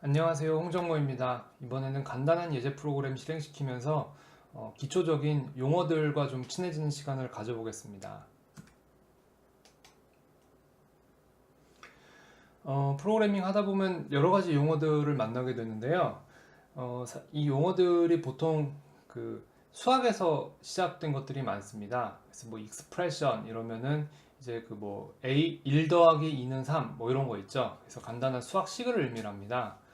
안녕하세요 홍정모입니다. 이번에는 간단한 예제 프로그램 실행시키면서 어, 기초적인 용어들과 좀 친해지는 시간을 가져보겠습니다. 어, 프로그래밍 하다 보면 여러 가지 용어들을 만나게 되는데요. 어, 사- 이 용어들이 보통 그 수학에서 시작된 것들이 많습니다. 그래서 뭐 익스프레션 이러면은 이제 그 뭐 a 1 더하기 2는 3 뭐 이런 거 있죠. 그래서 간단한 수학식을 의미합니다. 그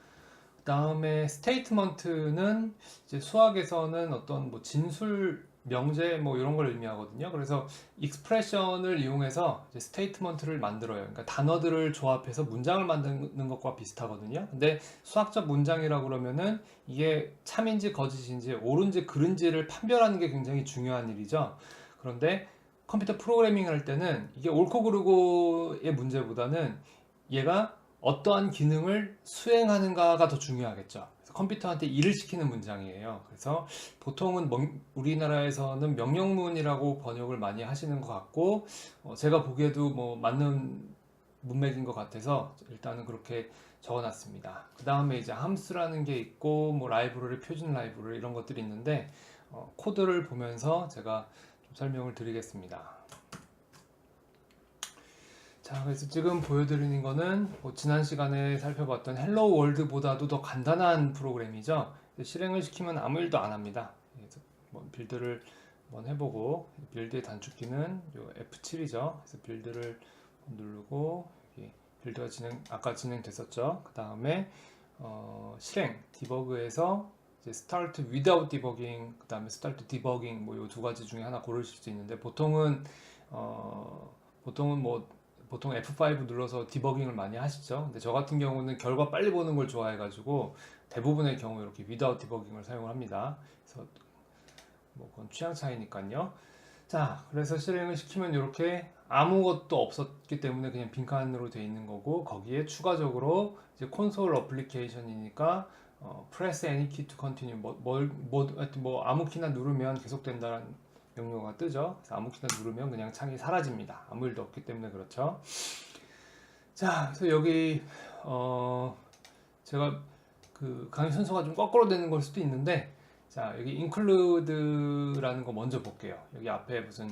다음에 스테이트먼트는 이제 수학에서는 어떤 뭐 진술 명제 뭐 이런 걸 의미하거든요. 그래서 익스프레션을 이용해서 스테이트먼트를 만들어요. 그러니까 단어들을 조합해서 문장을 만드는 것과 비슷하거든요. 근데 수학적 문장이라고 그러면은 이게 참인지 거짓인지 옳은지 그른지를 판별하는 게 굉장히 중요한 일이죠. 그런데 컴퓨터 프로그래밍 할 때는 이게 옳고 그르고의 문제보다는 얘가 어떠한 기능을 수행하는가가 더 중요하겠죠. 컴퓨터한테 일을 시키는 문장이에요. 그래서 보통은 명- 우리나라에서는 명령문이라고 번역을 많이 하시는 것 같고, 어, 제가 보기에도 뭐 맞는 문맥인 것 같아서 일단은 그렇게 적어놨습니다. 그 다음에 이제 함수라는 게 있고, 뭐 라이브러리, 표준 라이브러리 이런 것들이 있는데, 어, 코드를 보면서 제가 좀 설명을 드리겠습니다. 자, 그래서 지금 보여드리는 거는 뭐 지난 시간에 살펴봤던 헬로 월드보다도 더 간단한 프로그램이죠. 실행을 시키면 아무 일도 안 합니다. 그래서 뭐 빌드를 한번 해보고 빌드의 단축키는 요 F7이죠. 그래서 빌드를 누르고 여기 빌드가 진행 아까 진행됐었죠. 그 다음에 어, 실행 디버그에서 이제 start without 그 다음에 start debugging 뭐 요 두 가지 중에 하나 고르실 수 있는데 보통은 어, 보통은 뭐 보통 F5 눌러서 디버깅을 많이 하시죠. 근데 저 같은 경우는 결과 빨리 보는 걸 좋아해가지고 대부분의 경우 이렇게 without 디버깅을 사용을 합니다. 그래서 뭐 그건 취향 차이니까요. 자, 그래서 실행을 시키면 이렇게 아무것도 없었기 때문에 그냥 빈칸으로 돼 있는 거고 거기에 추가적으로 이제 콘솔 어플리케이션이니까 어, press any key to continue 뭐, 뭘, 뭐, 뭐 아무 키나 누르면 계속된다는 명료가 뜨죠. 그래서 아무 키나 누르면 그냥 창이 사라집니다. 아무 일도 없기 때문에 그렇죠. 자, 그래서 여기 어 제가 그 강의 순서가 좀 거꾸로 되는 걸 수도 있는데 자, 여기 include라는 거 먼저 볼게요. 여기 앞에 무슨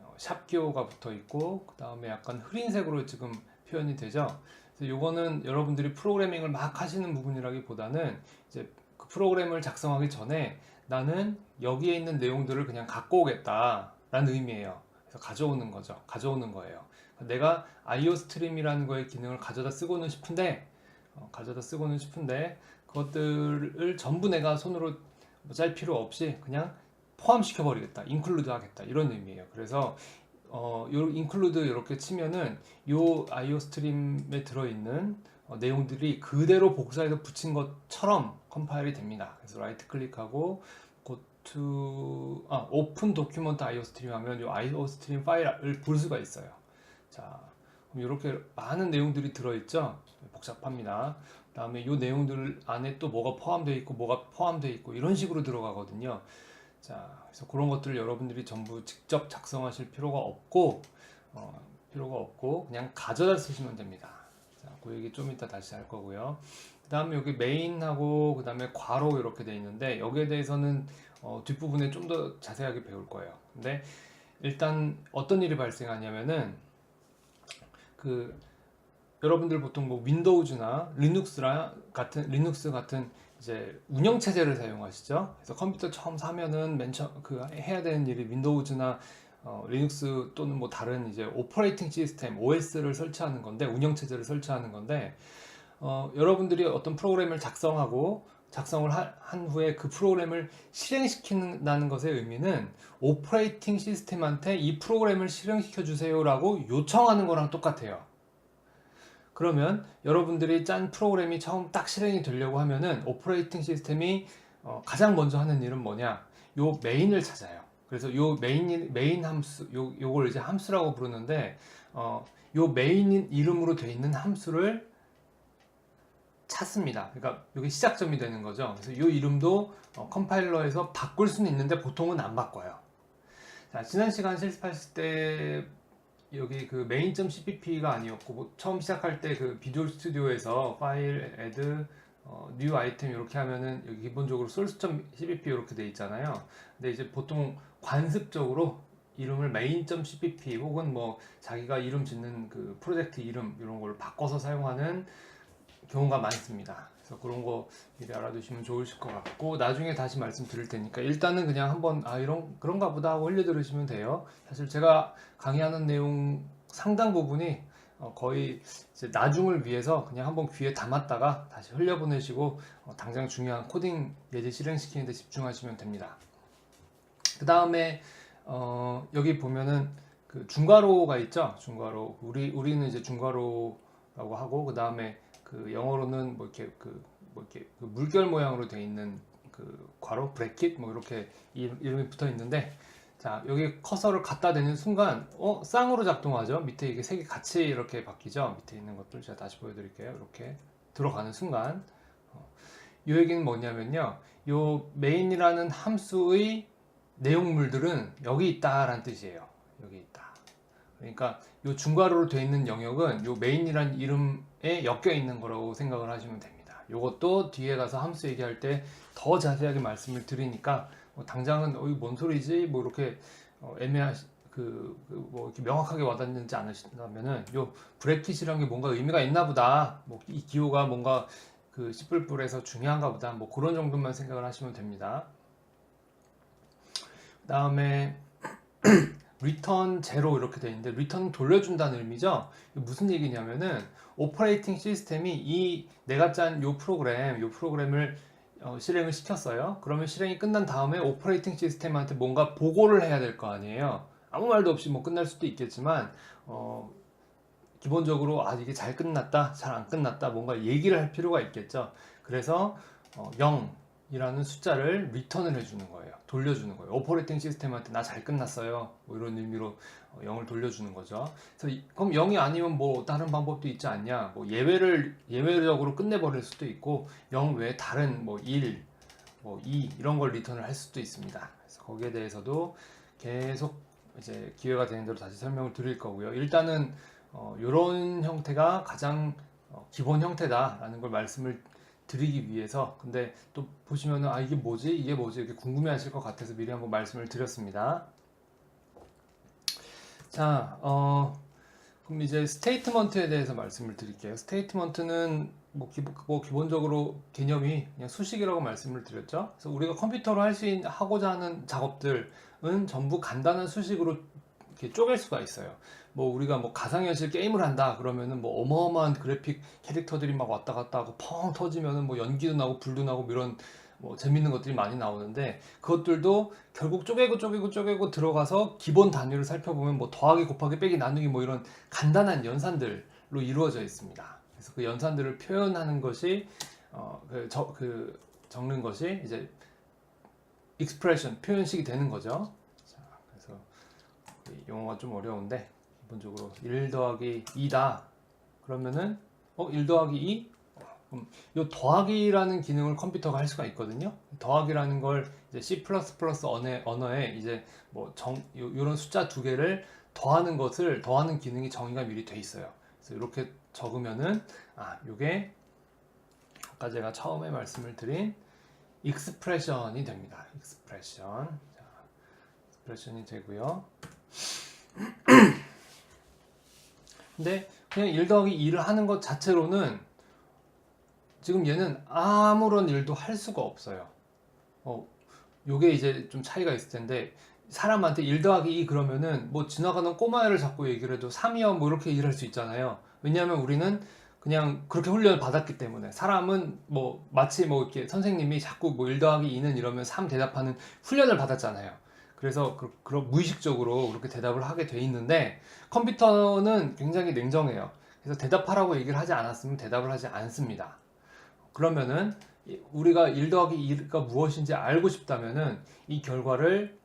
어, 샵 기호가 붙어 있고 그 다음에 약간 흐린색으로 지금 표현이 되죠. 그래서 요거는 여러분들이 프로그래밍을 막 하시는 부분이라기보다는 이제 그 프로그램을 작성하기 전에 나는 여기에 있는 내용들을 그냥 갖고 오겠다라는 의미예요. 그래서 가져오는 거죠. 가져오는 거예요. 내가 IO 스트림이라는 거의 기능을 가져다 쓰고는 싶은데 어, 가져다 쓰고는 싶은데 그것들을 전부 내가 손으로 뭐짤 필요 없이 그냥 포함시켜 버리겠다. 인클루드 하겠다. 이런 의미예요. 그래서 어, 요 인클루드 이렇게 치면은 요 IO 스트림에 들어 있는 어, 내용들이 그대로 복사해서 붙인 것처럼 컴파일이 됩니다. 그래서 라이트 클릭하고 go to 아, 오픈 도큐먼트 IO 스트림 하면 요 IO 스트림 파일을 볼 수가 있어요. 자, 이렇게 많은 내용들이 들어 있죠. 복잡합니다. 그다음에 요 내용들 안에 또 뭐가 포함되어 있고 뭐가 포함되어 있고 이런 식으로 들어가거든요. 자, 그래서 그런 것들을 여러분들이 전부 직접 작성하실 필요가 없고 어, 필요가 없고 그냥 가져다 쓰시면 됩니다. 자, 그 얘기 좀 이따 다시 할 거고요. 그 다음에 여기 메인하고 그 다음에 괄호 이렇게 돼 있는데 여기에 대해서는 어, 뒷부분에 좀 더 자세하게 배울 거예요. 근데 일단 어떤 일이 발생하냐면은 그 여러분들 보통 뭐 윈도우즈나 리눅스라 같은 리눅스 같은 이제 운영 체제를 사용하시죠. 그래서 컴퓨터 처음 사면은 맨 처음 그 해야 되는 일이 윈도우즈나 어, 리눅스 또는 뭐 다른 이제 오퍼레이팅 시스템 OS를 설치하는 건데 운영 체제를 설치하는 건데 어, 여러분들이 어떤 프로그램을 작성하고 작성을 하- 한 후에 그 프로그램을 실행시킨다는 것의 의미는 오퍼레이팅 시스템한테 이 프로그램을 실행시켜 주세요라고 요청하는 거랑 똑같아요. 그러면 여러분들이 짠 프로그램이 처음 딱 실행이 되려고 하면은 오퍼레이팅 시스템이 어, 가장 먼저 하는 일은 뭐냐? 요 메인을 찾아요. 그래서 요 메인 메인 함수 요 요걸 이제 함수라고 부르는데 어, 요 메인 이름으로 돼 있는 함수를 찾습니다. 그러니까 이게 시작점이 되는 거죠. 그래서 이 이름도 어, 컴파일러에서 바꿀 수는 있는데 보통은 안 바꿔요. 자, 지난 시간 실습하실 때 여기 그 main.cpp가 아니었고 뭐 처음 시작할 때 그 비주얼 스튜디오에서 파일 애드 어, new 아이템 이렇게 하면은 여기 기본적으로 source.cpp 이렇게 돼 있잖아요. 근데 이제 보통 관습적으로 이름을 main.cpp 혹은 뭐 자기가 이름 짓는 그 프로젝트 이름 이런 걸 바꿔서 사용하는 경우가 많습니다. 그래서 그런 거 미리 알아두시면 좋으실 것 같고 나중에 다시 말씀드릴 테니까 일단은 그냥 한번 아 이런 그런가 보다 하고 흘려 들으시면 돼요. 사실 제가 강의하는 내용 상당 부분이 어, 거의 나중을 위해서 그냥 한번 귀에 담았다가 다시 흘려보내시고 어, 당장 중요한 코딩 예제 실행시키는 데 집중하시면 됩니다. 그 다음에 어, 여기 보면은 그 중괄호가 있죠. 중괄호. 우리 우리는 이제 중괄호라고 하고 그 다음에 그 영어로는 뭐 이렇게 그 뭐 이렇게 그 물결 모양으로 되어 있는 그 괄호 브래킷 뭐 이렇게 이- 이름이 붙어 있는데 자 여기 커서를 갖다 대는 순간 어 쌍으로 작동하죠. 밑에 이게 세개 같이 이렇게 바뀌죠. 밑에 있는 것들 제가 다시 보여드릴게요. 이렇게 들어가는 순간 어, 이 얘기는 뭐냐면요. 요 메인이라는 함수의 내용물들은 여기 있다라는 뜻이에요. 여기 있다. 그러니까 요 중괄호로 되어 있는 영역은 요 메인이라는 이름에 엮여 있는 거라고 생각을 하시면 됩니다. 요것도 뒤에 가서 함수 얘기할 때 더 자세하게 말씀을 드리니까 뭐 당장은 어이 뭔 소리지 뭐 이렇게 어, 애매하 그뭐 이렇게 명확하게 와닿는지 않으신다면은 요 브래킷이라는 게 뭔가 의미가 있나 보다 뭐 이 기호가 뭔가 그 씨뿔뿔에서 중요한가 보다 뭐 그런 정도만 생각을 하시면 됩니다. 그다음에 리턴 제로 이렇게 돼 있는데 리턴 돌려준다는 의미죠. 무슨 얘기냐면은 오퍼레이팅 시스템이 이 내가 짠 요 프로그램 요 프로그램을 어, 실행을 시켰어요. 그러면 실행이 끝난 다음에 오퍼레이팅 시스템한테 뭔가 보고를 해야 될 거 아니에요. 아무 말도 없이 뭐 끝날 수도 있겠지만 어, 기본적으로 아 이게 잘 끝났다, 잘 안 끝났다 뭔가 얘기를 할 필요가 있겠죠. 그래서 어, 0 이라는 숫자를 리턴을 해주는 거예요. 돌려주는 거예요. 오퍼레이팅 시스템한테 나 잘 끝났어요. 뭐 이런 의미로 어, 0을 돌려주는 거죠. 그래서 이- 그럼 0이 아니면 뭐 다른 방법도 있지 않냐? 뭐 예외를 예외적으로 끝내버릴 수도 있고 0 외에 다른 뭐 1, 뭐 2 이런 걸 리턴을 할 수도 있습니다. 그래서 거기에 대해서도 계속 이제 기회가 되는 대로 다시 설명을 드릴 거고요. 일단은 어, 이런 형태가 가장 어, 기본 형태다라는 걸 말씀을 드리기 위해서 근데 또 보시면은 아 이게 뭐지 이게 뭐지 이렇게 궁금해 하실 것 같아서 미리 한번 말씀을 드렸습니다. 자, 어, 그럼 이제 스테이트먼트에 대해서 말씀을 드릴게요. 스테이트먼트는 뭐, 기, 뭐 기본적으로 개념이 그냥 수식이라고 말씀을 드렸죠. 그래서 우리가 컴퓨터로 할수 있는 하고자 하는 작업들은 전부 간단한 수식으로 이렇게 쪼갤 수가 있어요. 뭐 우리가 뭐 가상현실 게임을 한다 그러면은 뭐 어마어마한 그래픽 캐릭터들이 막 왔다 갔다 하고 펑 터지면은 뭐 연기도 나고 불도 나고 뭐 이런 뭐 재밌는 것들이 많이 나오는데 그것들도 결국 쪼개고 쪼개고 쪼개고 들어가서 기본 단위를 살펴보면 뭐 더하기 곱하기 빼기 나누기 뭐 이런 간단한 연산들로 이루어져 있습니다. 그래서 그 연산들을 표현하는 것이 어그 그 적는 것이 이제 익스프레션 표현식이 되는 거죠. 자, 그래서 이 용어가 좀 어려운데 기본적으로 1 더하기 2다. 그러면은 어, 1 더하기 2? 그럼 이 더하기라는 기능을 컴퓨터가 할 수가 있거든요. 더하기라는 걸 이제 C++ 언어에, 언어에 이제 뭐 정, 요, 요런 숫자 두 개를 더하는 것을 더하는 기능이 정의가 미리 돼 있어요. 그래서 이렇게 적으면은 아, 요게 아까 제가 처음에 말씀을 드린 익스프레션이 됩니다. 익스프레션. 자, 익스프레션이 되고요. 근데 그냥 1 더하기 2를 하는 것 자체로는 지금 얘는 아무런 일도 할 수가 없어요. 어, 요게 이제 좀 차이가 있을 텐데 사람한테 1 더하기 2 그러면은 뭐 지나가는 꼬마애를 잡고 얘기를 해도 3이요 뭐 이렇게 얘기를 할 수 있잖아요. 왜냐하면 우리는 그냥 그렇게 훈련을 받았기 때문에 사람은 뭐 마치 뭐 이렇게 선생님이 자꾸 뭐1 더하기 2는 이러면 3 대답하는 훈련을 받았잖아요. 그래서 그, 그런 무의식적으로 그렇게 대답을 하게 돼 있는데 컴퓨터는 굉장히 냉정해요. 그래서 대답하라고 얘기를 하지 않았으면 대답을 하지 않습니다. 그러면은 이- 우리가 1 더하기 2가 무엇인지 알고 싶다면은 이 결과를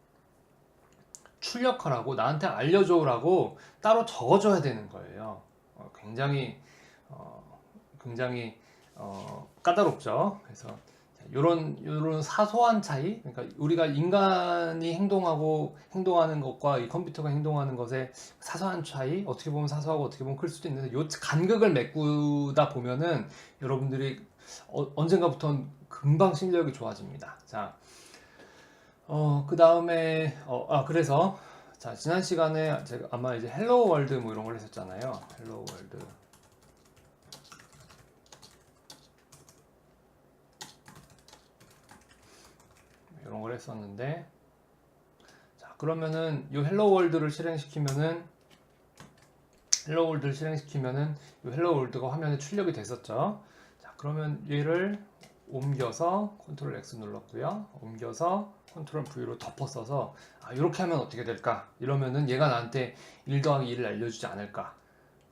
출력하라고 나한테 알려줘라고 따로 적어줘야 되는 거예요. 어, 굉장히 어, 굉장히 어, 까다롭죠. 그래서 이런 이런 사소한 차이, 그러니까 우리가 인간이 행동하고 행동하는 것과 이 컴퓨터가 행동하는 것의 사소한 차이, 어떻게 보면 사소하고 어떻게 보면 클 수도 있는데 요 간극을 메꾸다 보면은 여러분들이 어, 언젠가부터 금방 실력이 좋아집니다. 자, 어, 그 다음에, 어, 아, 그래서, 자, 지난 시간에 제가 아마 이제 헬로 월드 뭐 이런 걸 했었잖아요. 헬로 월드. 이런 걸 했었는데, 자, 그러면은 이 헬로 월드를 실행시키면은, 헬로 월드를 실행시키면은 이 헬로 월드가 화면에 출력이 됐었죠. 자, 그러면 얘를 옮겨서 컨트롤 X 눌렀고요. 옮겨서 컨트롤 V로 덮어 써서 아, 이렇게 하면 어떻게 될까? 이러면은 얘가 나한테 1 더하기 1을 알려주지 않을까?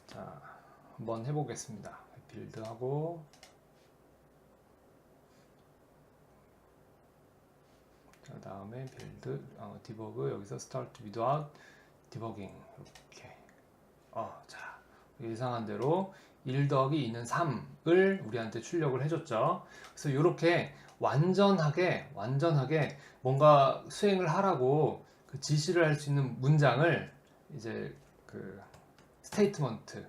자, 한번 해보겠습니다. 빌드하고 그 다음에 빌드, 어, 디버그 여기서 start without debugging 이렇게 어, 자 예상한 대로 1 더하기 2는 3을 우리한테 출력을 해줬죠. 그래서 이렇게 완전하게 완전하게 뭔가 수행을 하라고 그 지시를 할 수 있는 문장을 이제 그 스테이트먼트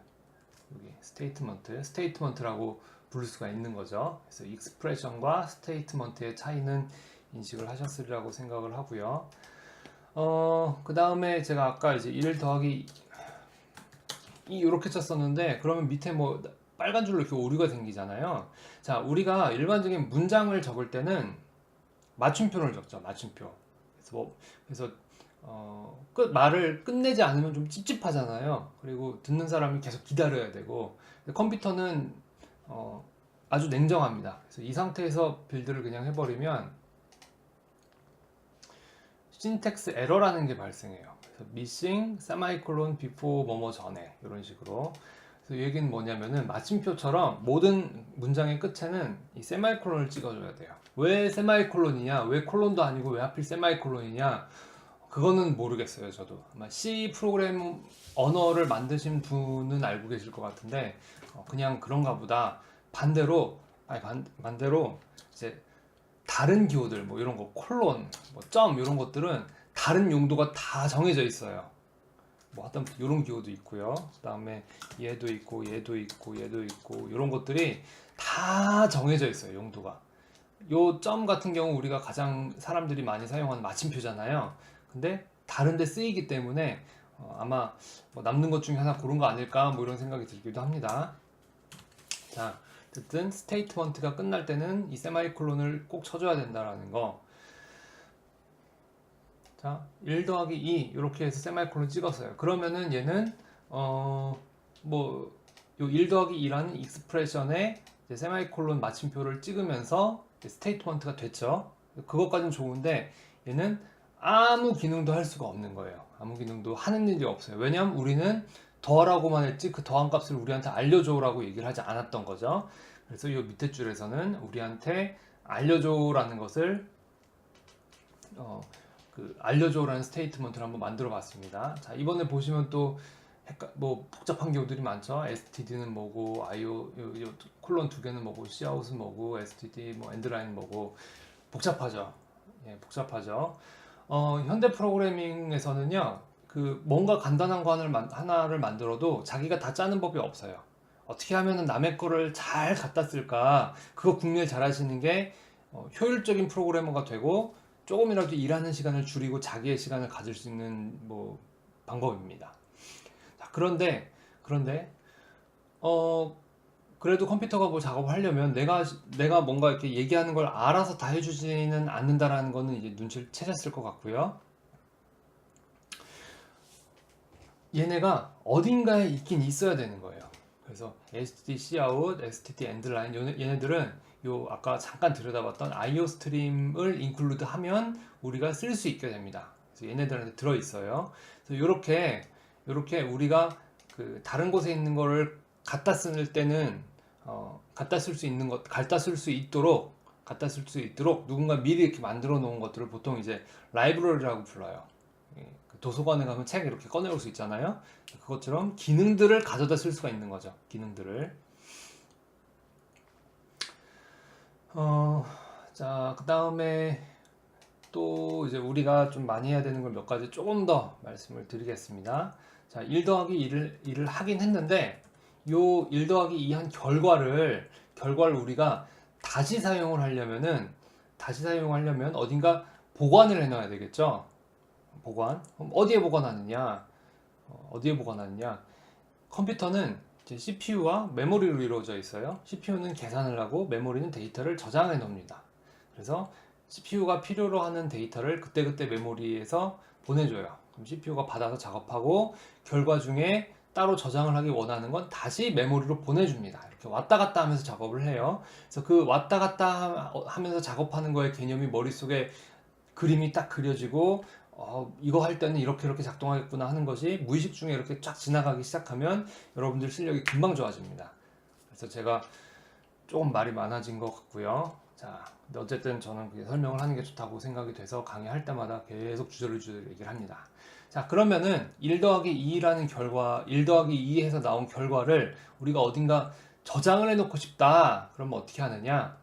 여기 스테이트먼트 스테이트먼트라고 부를 수가 있는 거죠. 그래서 익스프레션과 스테이트먼트의 차이는 인식을 하셨으리라고 생각을 하고요. 어, 그 다음에 제가 아까 이제 1 더하기 이 이렇게 쳤었는데 그러면 밑에 뭐 빨간 줄로 이렇게 오류가 생기잖아요. 자, 우리가 일반적인 문장을 적을 때는 맞춤표를 적죠. 맞춤표. 그래서 뭐 그래서 어, 끝 말을 끝내지 않으면 좀 찝찝하잖아요. 그리고 듣는 사람이 계속 기다려야 되고 컴퓨터는 어, 아주 냉정합니다. 그래서 이 상태에서 빌드를 그냥 해버리면 신텍스 에러라는 게 발생해요. missing semicolon before 뭐뭐 전에 이런 식으로. 그래서 이 얘기는 뭐냐면은 마침표처럼 모든 문장의 끝에는 이 세마이콜론을 찍어줘야 돼요. 왜 세마이콜론이냐? 왜 콜론도 아니고 왜 하필 세마이콜론이냐? 그거는 모르겠어요. 저도 아마 C 프로그램 언어를 만드신 분은 알고 계실 것 같은데 어, 그냥 그런가 보다. 반대로 아니 반, 반대로 이제 다른 기호들 뭐 이런 거 콜론, 뭐점 이런 것들은 다른 용도가 다 정해져 있어요. 뭐 하여튼 이런 기호도 있고요. 그다음에 얘도 있고 얘도 있고 얘도 있고 이런 것들이 다 정해져 있어요. 용도가. 요 점 같은 경우 우리가 가장 사람들이 많이 사용하는 마침표잖아요. 근데 다른 데 쓰이기 때문에 어, 아마 뭐 남는 것 중에 하나 고른 거 아닐까 뭐 이런 생각이 들기도 합니다. 자, 어쨌든 스테이트먼트가 끝날 때는 이 세마이콜론을 꼭 쳐줘야 된다라는 거. 자, 1 더하기 2 이렇게 해서 세마이콜론 찍었어요. 그러면은 얘는 어뭐요 1 더하기 2라는 익스프레션에 이제 세마이콜론 마침표를 찍으면서 스테이트먼트가 됐죠. 그것까지는 좋은데 얘는 아무 기능도 할 수가 없는 거예요. 아무 기능도 하는 일이 없어요. 왜냐면 우리는 더하라고만 했지 그 더한 값을 우리한테 알려줘라고 얘기를 하지 않았던 거죠. 그래서 이 밑에 줄에서는 우리한테 알려줘라는 것을 어, 그 알려줘라는 스테이트먼트를 한번 만들어 봤습니다. 자, 이번에 보시면 또 뭐 복잡한 경우들이 많죠. std는 뭐고, io 요, 요 콜론 두 개는 뭐고, cout은 뭐고, std 뭐 엔드라인 뭐고 복잡하죠. 예, 복잡하죠. 어, 현대 프로그래밍에서는요, 그 뭔가 간단한 거 하나를, 만- 하나를 만들어도 자기가 다 짜는 법이 없어요. 어떻게 하면 남의 거를 잘 갖다 쓸까? 그거 국리를 잘 하시는 게 어, 효율적인 프로그래머가 되고 조금이라도 일하는 시간을 줄이고 자기의 시간을 가질 수 있는 뭐 방법입니다. 자, 그런데 그런데 어 그래도 컴퓨터가 뭐 작업을 하려면 내가 내가 뭔가 이렇게 얘기하는 걸 알아서 다 해주지는 않는다라는 거는 이제 눈치를 채셨을 것 같고요. 얘네가 어딘가에 있긴 있어야 되는 거예요. 그래서 STD cout, STD endline 얘네- 얘네들은 요 아까 잠깐 들여다봤던 IO 스트림을 인클루드 하면 우리가 쓸 수 있게 됩니다. 그래서 얘네들한테 들어 있어요. 그래서 요렇게 요렇게 우리가 그 다른 곳에 있는 거를 갖다 쓸 때는 어, 갖다 쓸 수 있는 것, 갖다 쓸 수 있도록 갖다 쓸 수 있도록 누군가 미리 이렇게 만들어 놓은 것들을 보통 이제 라이브러리라고 불러요. 도서관에 가면 책 이렇게 꺼내올 수 있잖아요. 그것처럼 기능들을 가져다 쓸 수가 있는 거죠. 기능들을. 어, 자, 그 다음에 또 이제 우리가 좀 많이 해야 되는 걸 몇 가지 조금 더 말씀을 드리겠습니다. 자, 1 더하기 2를, 2를 하긴 했는데, 요 1 더하기 2 한 결과를, 결과를 우리가 다시 사용을 하려면은 다시 사용하려면 어딘가 보관을 해놔야 되겠죠. 보관. 어디에 보관하느냐? 어, 어디에 보관하느냐? 컴퓨터는 CPU와 메모리로 이루어져 있어요. CPU는 계산을 하고 메모리는 데이터를 저장해 놓습니다. 그래서 CPU가 필요로 하는 데이터를 그때그때 메모리에서 보내줘요. 그럼 CPU가 받아서 작업하고 결과 중에 따로 저장을 하기 원하는 건 다시 메모리로 보내줍니다. 이렇게 왔다 갔다 하면서 작업을 해요. 그래서 그 왔다 갔다 하- 하면서 작업하는 거의 개념이 머릿속에 그림이 딱 그려지고 어, 이거 할 때는 이렇게 이렇게 작동하겠구나 하는 것이 무의식 중에 이렇게 쫙 지나가기 시작하면 여러분들 실력이 금방 좋아집니다. 그래서 제가 조금 말이 많아진 것 같고요. 자, 어쨌든 저는 그게 설명을 하는 게 좋다고 생각이 돼서 강의할 때마다 계속 주저리 주저리 얘기를 합니다. 자, 그러면은 1 더하기 2라는 결과, 1 더하기 2에서 나온 결과를 우리가 어딘가 저장을 해놓고 싶다. 그러면 어떻게 하느냐?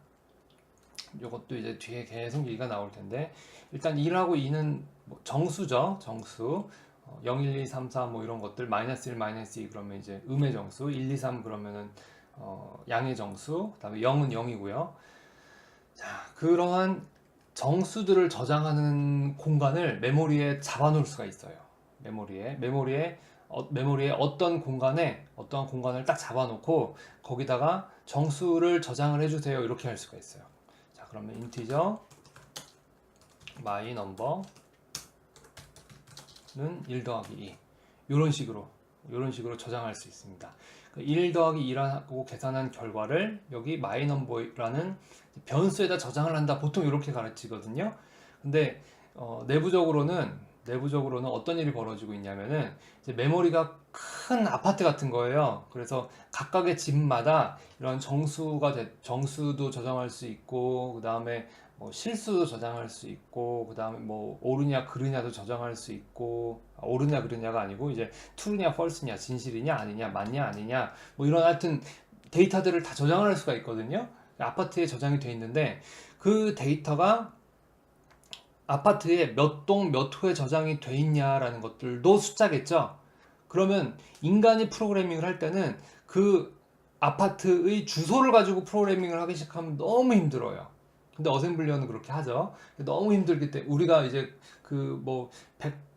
이것도 이제 뒤에 계속 얘기가 나올 텐데, 일단 1하고 2는 뭐 정수죠. 정수. 어, 0, 1, 2, 3, 4 뭐 이런 것들, 마이너스 1, 마이너스 2 그러면 이제 음의 정수, 1, 2, 3 그러면은 어, 양의 정수, 그 다음에 0은 0이고요. 자, 그러한 정수들을 저장하는 공간을 메모리에 잡아놓을 수가 있어요. 메모리에 메모리에 어, 메모리에 어떤 공간에 어떠한 공간을 딱 잡아놓고 거기다가 정수를 저장을 해주세요. 이렇게 할 수가 있어요. 자, 그러면 인티저 my number는 1 더하기 2 이런 식으로 이런 식으로 저장할 수 있습니다. 그1 더하기 2라고 계산한 결과를 여기 my number라는 변수에다 저장을 한다. 보통 이렇게 가르치거든요. 근데 어, 내부적으로는 내부적으로는 어떤 일이 벌어지고 있냐면은 메모리가 큰 아파트 같은 거예요. 그래서 각각의 집마다 이런 정수가 돼- 정수도 저장할 수 있고 그 다음에 뭐 실수도 저장할 수 있고 그 다음에 뭐 옳으냐 그르냐도 저장할 수 있고 아, 옳으냐 그르냐가 아니고 이제 true냐 false냐 진실이냐 아니냐 맞냐 아니냐 뭐 이런 하여튼 데이터들을 다 저장을 할 수가 있거든요. 아파트에 저장이 돼 있는데 그 데이터가 아파트에 몇 동 몇 호에 저장이 돼 있냐라는 것들도 숫자겠죠. 그러면 인간이 프로그래밍을 할 때는 그 아파트의 주소를 가지고 프로그래밍을 하기 시작하면 너무 힘들어요. 근데 어셈블리어는 그렇게 하죠. 너무 힘들기 때문에 우리가 이제 그뭐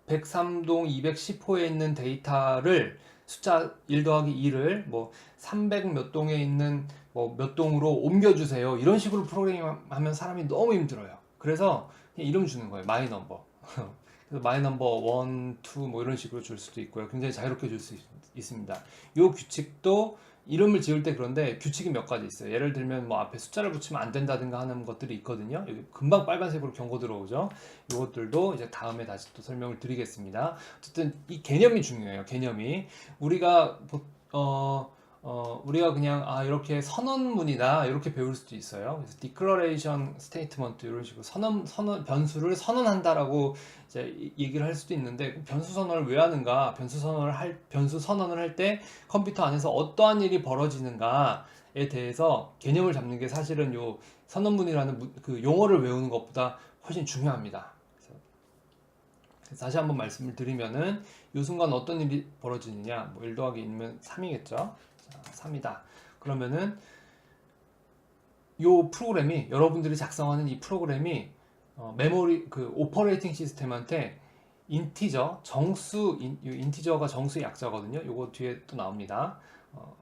103동 210호에 있는 데이터를 숫자 1 더하기 2를 뭐 300 몇 동에 있는 뭐 몇 동으로 옮겨주세요. 이런 식으로 프로그래밍 하면 사람이 너무 힘들어요. 그래서 그냥 이름 주는 거예요. 마이 넘버. 그래서 마이 넘버 1, 2뭐 이런 식으로 줄 수도 있고요. 굉장히 자유롭게 줄 수 있습니다. 이 규칙도 이름을 지을 때 그런데 규칙이 몇 가지 있어요. 예를 들면 뭐 앞에 숫자를 붙이면 안 된다든가 하는 것들이 있거든요. 여기 금방 빨간색으로 경고 들어오죠. 이것들도 이제 다음에 다시 또 설명을 드리겠습니다. 어쨌든 이 개념이 중요해요. 개념이 우리가 보- 어, 어, 우리가 그냥 아 이렇게 선언문이다 이렇게 배울 수도 있어요. 그래서 declaration statement 이런 식으로 선언 선언 변수를 선언한다라고 이제 이- 얘기를 할 수도 있는데 그 변수 선언을 왜 하는가? 변수 선언을 할 변수 선언을 할 때 컴퓨터 안에서 어떠한 일이 벌어지는가에 대해서 개념을 잡는 게 사실은 요 선언문이라는 무- 그 용어를 외우는 것보다 훨씬 중요합니다. 다시 한번 말씀을 드리면은 이 순간 어떤 일이 벌어지느냐? 뭐 1 더하기 1면 3이겠죠. 자, 3이다. 그러면은 요 프로그램이 여러분들이 작성하는 이 프로그램이 어, 메모리 그 오퍼레이팅 시스템한테 인티저 정수 인, 이 인티저가 정수의 약자거든요. 요거 뒤에 또 나옵니다. 어,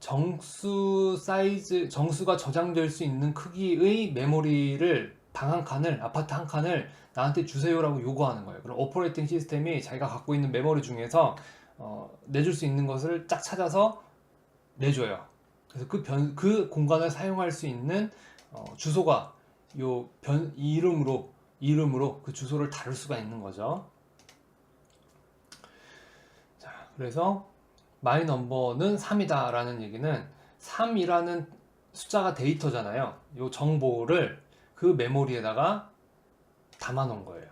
정수 사이즈 정수가 저장될 수 있는 크기의 메모리를 방 한 칸을 아파트 한 칸을 나한테 주세요라고 요구하는 거예요. 그럼 오퍼레이팅 시스템이 자기가 갖고 있는 메모리 중에서 어, 내줄 수 있는 것을 쫙 찾아서 내줘요. 그래서 그 변, 그 공간을 사용할 수 있는 어, 주소가 요 변, 이름으로 이름으로 그 주소를 다룰 수가 있는 거죠. 자, 그래서 마이 넘버는 3이다 라는 얘기는 3이라는 숫자가 데이터잖아요. 요 정보를 그 메모리에다가 담아 놓은 거예요.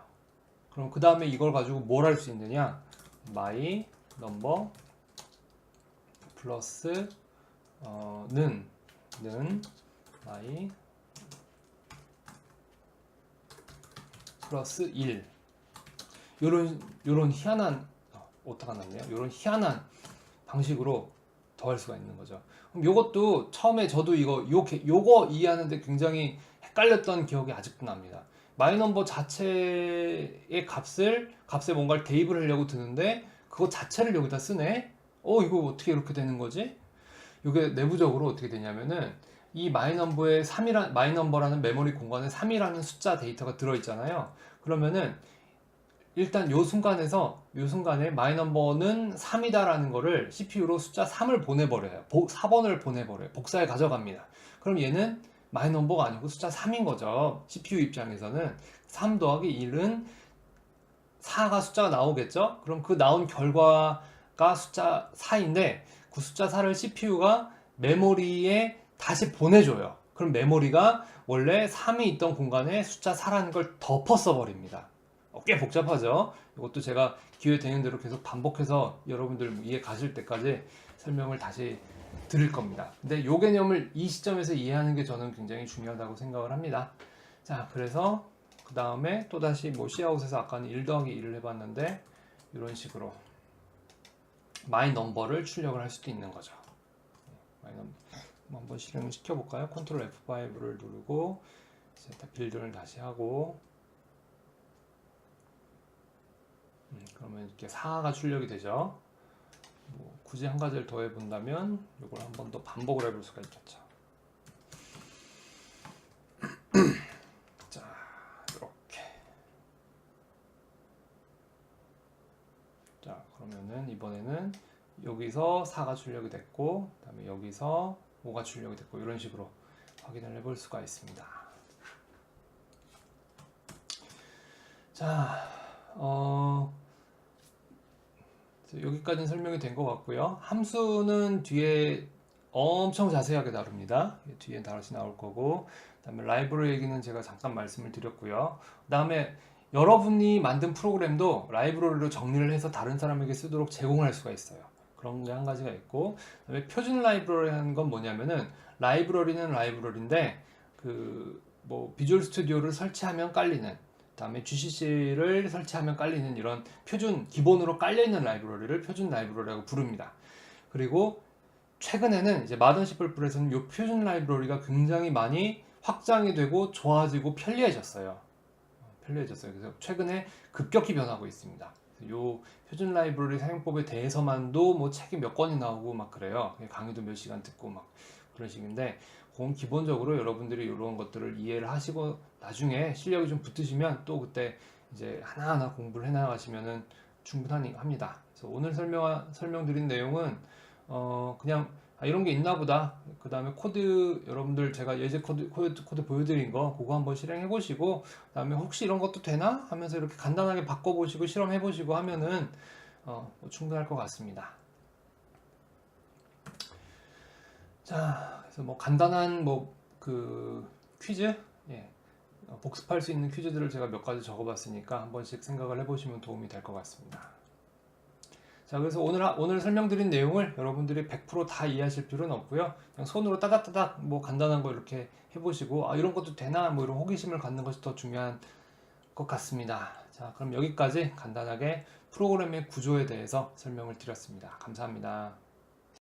그럼 그 다음에 이걸 가지고 뭘 할 수 있느냐? my number 플러스 어, 는, 는 my 플러스 1 요런 요런 희한한 어, 오타가 났네요. 요런 희한한 방식으로 더할 수가 있는 거죠. 그럼 요것도 처음에 저도 이거 요 개- 요거 이해하는데 굉장히 헷갈렸던 기억이 아직도 납니다. 마이 넘버 자체의 값을 값에 뭔가를 대입을 하려고 드는데 그거 자체를 여기다 쓰네. 어 이거 어떻게 이렇게 되는 거지? 이게 내부적으로 어떻게 되냐면은 이 마이 넘버에 3이라 마이 넘버라는 메모리 공간에 3이라는 숫자 데이터가 들어 있잖아요. 그러면은 일단 요 순간에서 요 순간에 마이 넘버는 3이다라는 거를 CPU로 숫자 3을 보내버려요. 4번을 보내버려요. 복사해 가져갑니다. 그럼 얘는 마이 넘버가 아니고 숫자 3인 거죠. CPU 입장에서는 3 더하기 1은 4가 숫자가 나오겠죠? 그럼 그 나온 결과 가 숫자 4인데 그 숫자 4를 CPU가 메모리에 다시 보내줘요. 그럼 메모리가 원래 3이 있던 공간에 숫자 4라는 걸 덮어 써버립니다. 어, 꽤 복잡하죠? 이것도 제가 기회 되는 대로 계속 반복해서 여러분들 이해 가실 때까지 설명을 다시 드릴 겁니다. 근데 이 개념을 이 시점에서 이해하는 게 저는 굉장히 중요하다고 생각을 합니다. 자, 그래서 그 다음에 또다시 뭐 C아웃에서 아까는 1 더하기 1을 해봤는데 이런 식으로 마이 넘버를 출력을 할 수도 있는 거죠. 마이 넘버 한번 실행을 시켜볼까요? 컨트롤 F5를 누르고 이제 빌드를 다시 하고 음, 그러면 이렇게 4가 출력이 되죠. 뭐 굳이 한 가지를 더 해본다면 이걸 한 번 더 반복을 해볼 수가 있겠죠. 자, 이렇게. 자, 그러면은 이번에는 여기서 4가 출력이 됐고, 그 다음에 여기서 5가 출력이 됐고 이런 식으로 확인을 해볼 수가 있습니다. 자, 어. 여기까지는 설명이 된 것 같고요. 함수는 뒤에 엄청 자세하게 다룹니다. 뒤에 다시 나올 거고, 그 다음에 라이브러리 얘기는 제가 잠깐 말씀을 드렸고요. 그 다음에 여러분이 만든 프로그램도 라이브러리로 정리를 해서 다른 사람에게 쓰도록 제공을 할 수가 있어요. 그런 게 한 가지가 있고, 그다음에 표준 라이브러리라는 건 뭐냐면은 라이브러리는 라이브러리인데 그 뭐 비주얼 스튜디오를 설치하면 깔리는 그다음에 GCC를 설치하면 깔리는 이런 표준 기본으로 깔려 있는 라이브러리를 표준 라이브러리라고 부릅니다. 그리고 최근에는 이제 마던 C++에서는 이 표준 라이브러리가 굉장히 많이 확장이 되고 좋아지고 편리해졌어요. 편리해졌어요. 그래서 최근에 급격히 변하고 있습니다. 이 표준 라이브러리 사용법에 대해서만도 뭐 책이 몇 권이 나오고 막 그래요. 강의도 몇 시간 듣고 막 그런 식인데 그건 기본적으로 여러분들이 이런 것들을 이해를 하시고 나중에 실력이 좀 붙으시면 또 그때 이제 하나하나 공부를 해나가시면은 충분합니다. 그래서 오늘 설명 설명드린 내용은 어 그냥 아, 이런 게 있나 보다. 그 다음에 코드 여러분들 제가 예제 코드, 코드 코드 보여드린 거 그거 한번 실행해 보시고 그 다음에 혹시 이런 것도 되나 하면서 이렇게 간단하게 바꿔 보시고 실험해 보시고 하면은 어, 뭐 충분할 것 같습니다. 자, 그래서 뭐 간단한 뭐 그 퀴즈, 예, 어, 복습할 수 있는 퀴즈들을 제가 몇 가지 적어봤으니까 한 번씩 생각을 해보시면 도움이 될 것 같습니다. 자, 그래서 오늘 하- 오늘 설명드린 내용을 여러분들이 100%다 이해하실 필요는 없고요. 그냥 손으로 따닥따닥 뭐 간단한 거 이렇게 해보시고 아 이런 것도 되나 뭐 이런 호기심을 갖는 것이 더 중요한 것 같습니다. 자, 그럼 여기까지 간단하게 프로그램의 구조에 대해서 설명을 드렸습니다. 감사합니다.